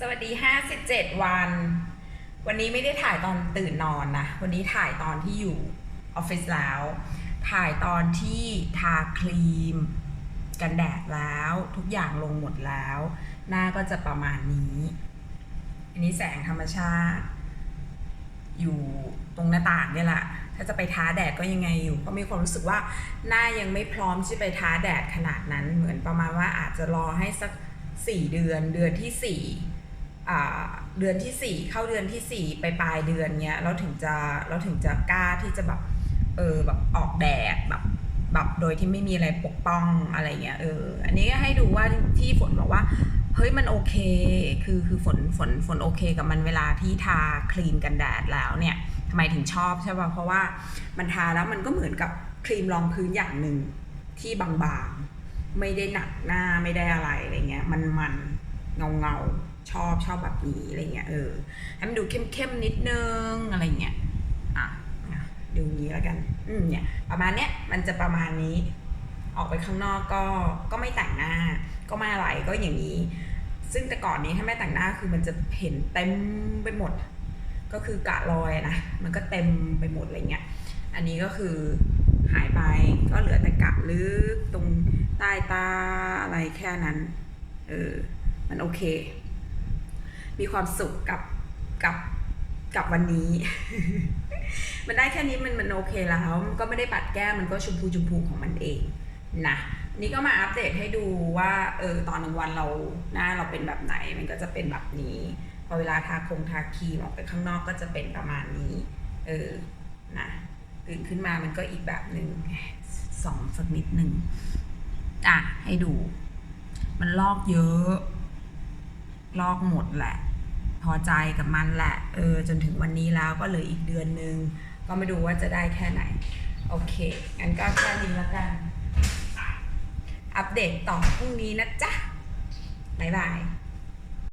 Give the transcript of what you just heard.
สวัสดี 57 วัน วันนี้ไม่ได้ถ่ายตอนตื่นนอนนะ วันนี้ถ่ายตอนที่อยู่ออฟฟิศแล้ว ถ่ายตอนที่ทาครีม กันแดดแล้ว ทุกอย่างลงหมดแล้ว หน้าก็จะประมาณนี้ อันนี้แสงธรรมชาติ อยู่ตรงหน้าต่างเนี่ยแหละถ้าจะไปท้าแดดก็ยังไงอยู่เพราะมีความรู้สึกว่าหน้ายังไม่พร้อมที่จะไปท้าแดดขนาดนั้น เหมือนประมาณว่าอาจจะรอให้สักสี่เดือนเดือนที่สี่ เดือนที่สี่เข้าเดือนที่สี่ไปปลายเดือนเนี้ยเราถึงจะเราถึงจะกล้าที่จะแบบเออแบบออกแดดแบบแบบโดยที่ไม่มีอะไรปกป้องอะไรเงี้ยเอออันนี้ก็ให้ดูว่าที่ฝนบอกว่าเฮ้ยมันโอเค คือคือฝนฝนฝนโอเคกับมันเวลาที่ทาครีมกันแดดแล้วเนี่ยทำไมถึงชอบใช่ป่ะเพราะว่ามันทาแล้วมันก็เหมือนกับครีมรองพื้นอย่างหนึ่งที่บางๆ ไม่ได้หนักหน้าไม่ได้อะไรอะไรเงี้ยมันมันเงาเงา ชอบชอบแบบนี้อะไรเงี้ยเออให้มันดูเข้มเข้มๆนิดนึงอะไรเงี้ยอะดูนี้แล้วกัน อืมเนี่ยประมาณเนี้ยมันจะประมาณนี้ ออกไปข้างนอกก็ก็ไม่แต่งหน้า ก็ไม่อะไรก็อย่างนี้ ซึ่งแต่ก่อนนี้ถ้าไม่แต่งหน้าคือมันจะเห็นเต็มไปหมด ก็คือกะรอยนะมันก็เต็มไปหมดอะไรเงี้ยอันนี้ก็คือหายไปก็เหลือแต่กะลึกตรงใต้ตาอะไรแค่นั้น เออ มันโอเค มีความสุขกับกับกับวันนี้ มันได้แค่นี้มันมันโอเคแล้วมันก็ไม่ได้ปัดแก้มมันก็ชมพูชมพูของมันเองนะนี่ก็มาอัปเดตให้ดูว่าเออตอนกลางวันเราหน้าเราเป็นแบบไหนมันก็จะเป็นแบบนี้พอเวลาทาคงทาครีมออกไปข้างนอกก็จะเป็นประมาณนี้ เออนะตื่นขึ้นมามันก็อีกแบบหนึ่งสองสักนิดหนึ่งอะให้ดู มันลอกเยอะ ลอกหมดแหละ พอใจกับมันแหละเออจนถึงวันนี้แล้วก็เหลืออีกเดือนนึง ก็มาดูว่าจะได้แค่ไหน โอเคงั้นก็แค่นี้แล้วกัน อัปเดตต่อพรุ่งนี้นะจ๊ะบ๊ายบาย